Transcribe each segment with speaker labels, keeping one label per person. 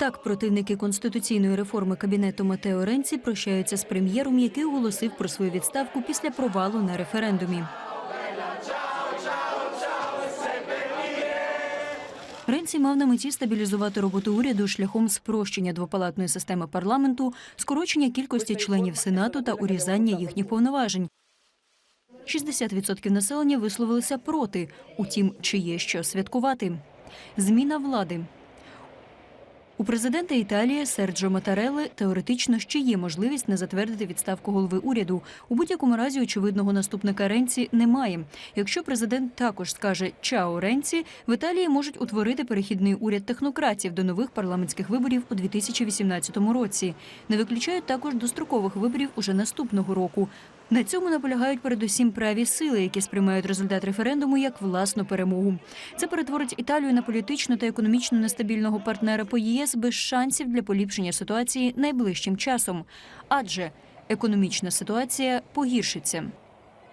Speaker 1: Так, противники конституційної реформи кабінету Матео Ренці прощаються з прем'єром, який оголосив про свою відставку після провалу на референдумі. Ренці мав на меті стабілізувати роботу уряду шляхом спрощення двопалатної системи парламенту, скорочення кількості членів сенату та урізання їхніх повноважень. 60% населення висловилися проти. Утім, чи є що святкувати? Зміна влади. У президента Італії Серджо Матарелли теоретично ще є можливість не затвердити відставку голови уряду. У будь-якому разі очевидного наступника Ренці немає. Якщо президент також скаже «Чао Ренці», в Італії можуть утворити перехідний уряд технократів до нових парламентських виборів у 2018 році. Не виключають також дострокових виборів уже наступного року. На цьому наполягають передусім праві сили, які сприймають результат референдуму як власну перемогу. Це перетворить Італію на політично та економічно нестабільного партнера по ЄС без шансів для поліпшення ситуації найближчим часом, адже економічна ситуація погіршиться.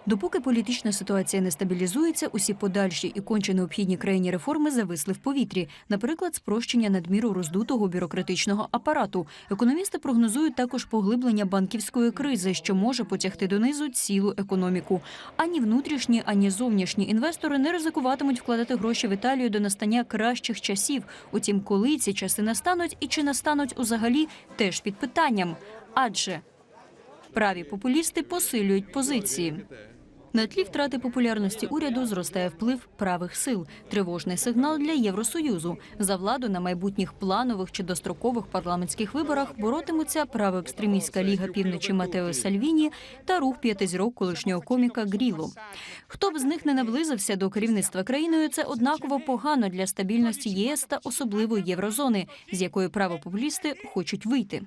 Speaker 1: Допоки політична ситуація не стабілізується, усі подальші і конче необхідні країні реформи зависли в повітрі. Наприклад, спрощення надміру роздутого бюрократичного апарату. Економісти прогнозують також поглиблення банківської кризи, що може потягти донизу цілу економіку. Ані внутрішні, ані зовнішні інвестори не ризикуватимуть вкладати гроші в Італію до настання кращих часів. Утім, коли ці часи настануть і чи настануть узагалі, теж під питанням. Адже праві популісти посилюють позиції. На тлі втрати популярності уряду зростає вплив правих сил. Тривожний сигнал для Євросоюзу. За владу на майбутніх планових чи дострокових парламентських виборах боротимуться правоекстремістська ліга півночі Матео Сальвіні та рух п'ятизірок колишнього коміка Гріло. Хто б з них не наблизився до керівництва країною, це однаково погано для стабільності ЄС та особливо єврозони, з якої правопопулісти хочуть вийти.